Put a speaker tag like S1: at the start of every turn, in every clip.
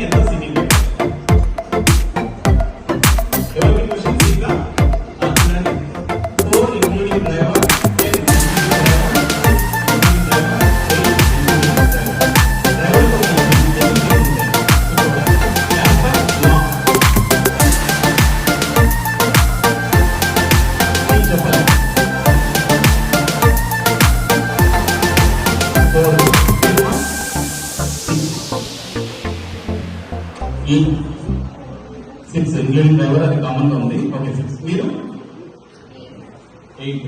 S1: mierda sin ningún. Six including driver అది కామన్గా ఉంది. ఓకే సిక్స్ మీరు? ఎయిట్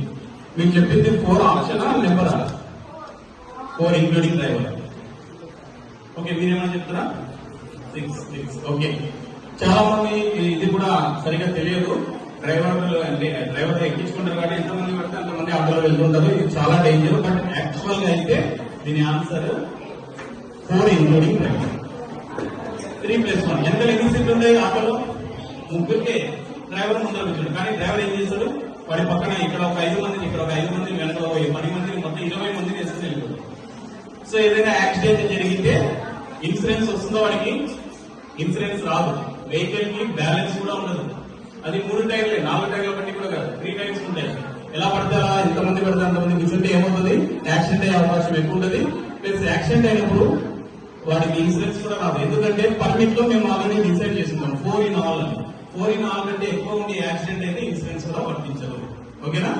S1: మీకు చెప్పింది ఫోర్ ఆప్షన్ నెంబరా ఫోర్ ఇంక్లూడింగ్ డ్రైవర్ ఓకే మీరేమైనా చెప్తారా సిక్స్ సిక్స్ ఓకే చాలా మంది ఇది కూడా సరిగా తెలియదు. డ్రైవర్ అంటే డ్రైవర్ ఎక్కించుకుంటారు కాబట్టి ఎంతమంది పడితే అంతమంది ఆటోలో వెళ్తుంటారు. ఇది చాలా డేంజర్ బట్ యాక్చువల్గా అయితే దీని answer four including driver three plus one ఎంత ఎన్ని సీట్లు ఉంటాయి ఆటోలో? ముగ్గురికి డ్రైవర్ ముందర కూర్చోడు కానీ డ్రైవర్ ఏం చేశాడు వాడి పక్కన ఇక్కడ ఒక ఐదు మందిని ఇక్కడ ఒక ఐదు మందిని వెనక ఒక పది మందిని మొత్తం ఇరవై మందిని వేసేసి వెళ్ళిపోతాడు. సో ఏదైనా యాక్సిడెంట్ జరిగితే ఇన్సూరెన్స్ వస్తుందో వాడికి? ఇన్సూరెన్స్ రాదు. వెహికల్కి బ్యాలెన్స్ కూడా ఉండదు. అది మూడు టైర్లే నాలుగు టైర్ల బట్టి కూడా కాదు. త్రీ టైర్స్ ఉంటాయి. ఎలా పడితే అలా ఎంతమంది పడితే అంతమంది కూర్చుంటే ఏమవుతుంది? యాక్సిడెంట్ అయ్యే అవకాశం ఎక్కువ ఉంటుంది. ప్లస్ యాక్సిడెంట్ అయినప్పుడు వాడికి ఇన్సూరెన్స్ కూడా రాదు. ఎందుకంటే పర్మిట్లో మేము ఆల్రెడీ డిసైడ్ చేసుకున్నాం. ఫోర్ ఇన్ ఆల్ అని. ఫోర్ ఇన్ ఆల్ కంటే ఎక్కువ ఉండే యాక్సిడెంట్ అయితే ఇన్సూరెన్స్ కూడా వర్తించదు. ఓకేనా